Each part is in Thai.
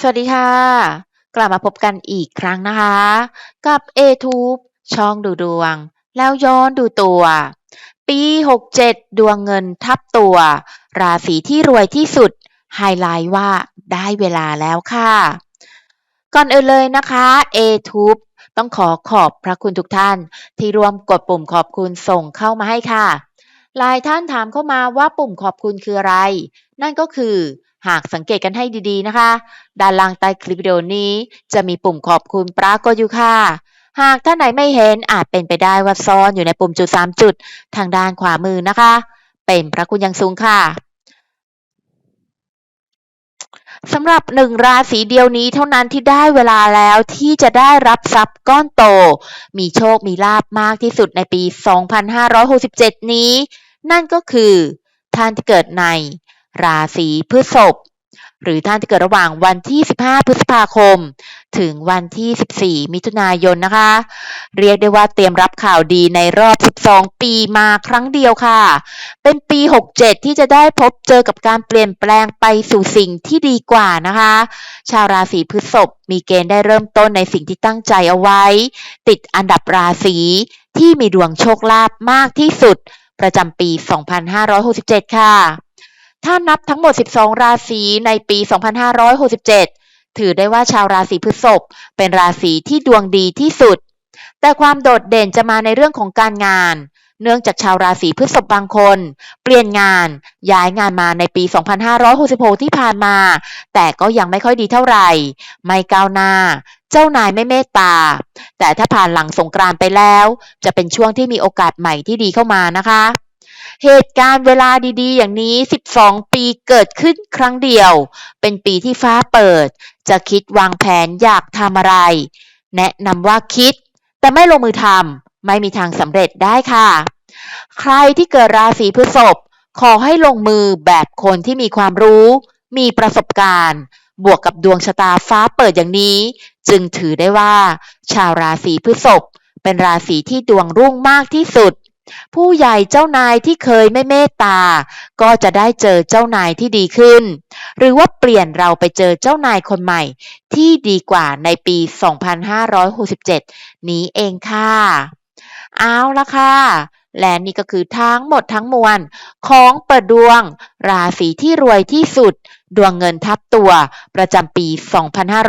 สวัสดีค่ะ กลับมาพบกันอีกครั้งนะคะ กับ a t u b e ช่องดูดวง แล้วย้อนดูตัว ปี 67 ดวงเงินทับตัว ราศีที่รวยที่สุด ไฮไลท์ว่าได้เวลาแล้วค่ะ ก่อนอื่นเลยนะคะ a t u b e ต้องขอขอบพระคุณทุกท่าน ที่ร่วมกดปุ่มขอบคุณส่งเข้ามาให้ค่ะหลายท่านถามเข้ามาว่าปุ่มขอบคุณคืออะไร นั่นก็คือ หากสังเกตกันให้ดีๆนะคะ ด้านล่างใต้คลิปวิดีโอนี้ จะมีปุ่มขอบคุณปรากฏอยู่ค่ะ หากท่านไหนไม่เห็นอาจเป็นไปได้ว่าซ่อนอยู่ในปุ่มจุด 3 จุด ทางด้านขวามือนะคะ เป็นพระคุณยังสูงค่ะสำหรับหนึ่งราศีเดียวนี้เท่านั้นที่ได้เวลาแล้วที่จะได้รับทรัพย์ก้อนโต มีโชคมีลาบมากที่สุดในปี 2567 นี้ นั่นก็คือท่านที่เกิดใน ราศีพฤษภหรือท่านที่เกิดระหว่างวันที่ 15 พฤษภาคม ถึงวันที่ 14 มิถุนายนนะคะ เรียกได้ว่าเตรียมรับข่าวดีในรอบ 12 ปีมาครั้งเดียวค่ะ เป็นปี 67 ที่จะได้พบเจอกับการเปลี่ยนแปลงไปสู่สิ่งที่ดีกว่านะคะ ชาวราศีพฤษภมีเกณฑ์ได้เริ่มต้นในสิ่งที่ตั้งใจเอาไว้ ติดอันดับราศีที่มีดวงโชคลาภมากที่สุด ประจำปี 2567 ค่ะ ถ้านับทั้งหมด 12 ราศีในปี 2567 ถือได้ว่าชาวราศีพฤษภเป็นราศีที่ดวงดีที่สุด แต่ความโดดเด่นจะมาในเรื่องของการงาน เนื่องจากชาวราศีพฤษภบางคน เปลี่ยนงาน ย้ายงานมาในปี 2566 ที่ผ่านมา แต่ก็ยังไม่ค่อยดีเท่าไหร่ ไม่ก้าวหน้า เจ้านายไม่เมตตา แต่ถ้าผ่านหลังสงกรานไปแล้ว จะเป็นช่วงที่มีโอกาสใหม่ที่ดีเข้ามานะคะ เหตุการณ์เวลาดีๆ อย่างนี้ 12 ปีเกิดขึ้นครั้งเดียว เป็นปีที่ฟ้าเปิด จะคิดวางแผนอยากทำอะไร แนะนำว่าคิด แต่ไม่ลงมือทำไม่มีทางสำเร็จได้ค่ะ ใครที่เกิดราศีพฤษภขอให้ลงมือแบบคนที่มีความรู้ มีประสบการณ์ บวกกับดวงชะตาฟ้าเปิดอย่างนี้ จึงถือได้ว่า ชาวราศีพฤษภเป็นราศีที่ดวงรุ่งมากที่สุด ผู้ใหญ่เจ้านายที่เคยไม่เมตตา ก็จะได้เจอเจ้านายที่ดีขึ้น หรือว่าเปลี่ยนเราไปเจอเจ้านายคนใหม่ ที่ดีกว่าในปี 2567 นี้เองค่ะ เอาละค่ะ และนี่ก็คือทั้งหมดทั้งมวล ของเปิดดวง ราศีที่รวยที่สุด ดวงเงินทับตัว ประจำปี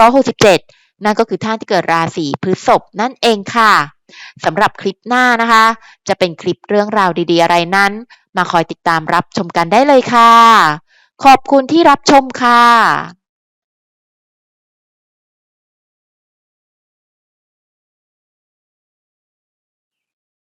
2567 นั่นก็คือท่านที่เกิดราศีพฤษภนั่นเองค่ะสำหรับคลิปหน้านะคะ จะเป็นคลิปเรื่องราวดีๆ อะไรนั้น มาคอยติดตามรับชมกันได้เลยค่ะ ขอบคุณที่รับชมค่ะ